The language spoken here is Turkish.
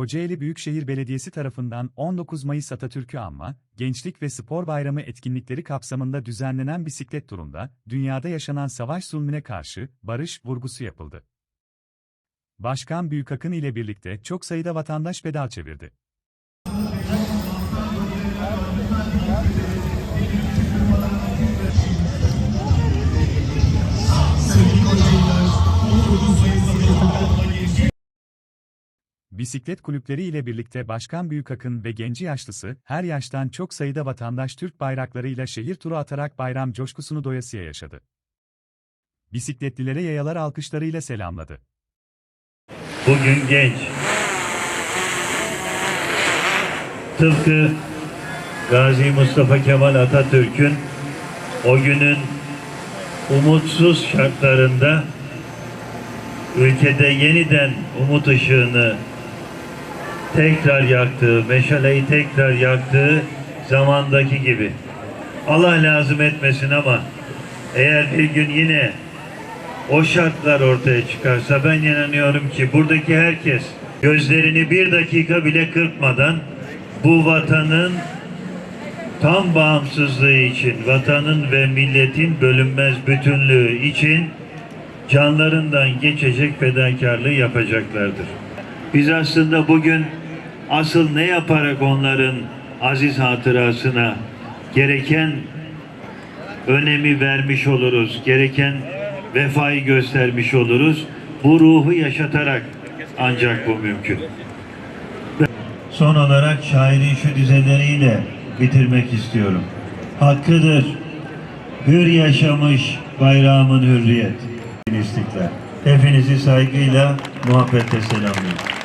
Kocaeli Büyükşehir Belediyesi tarafından 19 Mayıs Atatürk'ü anma, Gençlik ve Spor Bayramı etkinlikleri kapsamında düzenlenen bisiklet turunda, dünyada yaşanan savaş zulmüne karşı barış vurgusu yapıldı. Başkan Büyükakın ile birlikte çok sayıda vatandaş pedal çevirdi. Bisiklet kulüpleri ile birlikte Başkan Büyükakın ve genci yaşlısı, her yaştan çok sayıda vatandaş Türk bayraklarıyla şehir turu atarak bayram coşkusunu doyasıya yaşadı. Bisikletlilere yayalar alkışlarıyla selamladı. Bugün genç. Tıpkı Gazi Mustafa Kemal Atatürk'ün o günün umutsuz şartlarında ülkede yeniden umut ışığını tekrar yaktığı, meşaleyi tekrar yaktığı zamandaki gibi. Allah lazım etmesin ama eğer bir gün yine o şartlar ortaya çıkarsa ben inanıyorum ki buradaki herkes gözlerini bir dakika bile kırpmadan bu vatanın tam bağımsızlığı için, vatanın ve milletin bölünmez bütünlüğü için canlarından geçecek fedakarlığı yapacaklardır. Biz aslında bugün asıl ne yaparak onların aziz hatırasına gereken önemi vermiş oluruz, gereken vefayı göstermiş oluruz. Bu ruhu yaşatarak ancak bu mümkün. Son olarak şairin şu dizeleriyle bitirmek istiyorum. Hakkıdır hür yaşamış bayramın hürriyet. İstiklal. Hepinizi saygıyla, muhabbetle selamlıyorum.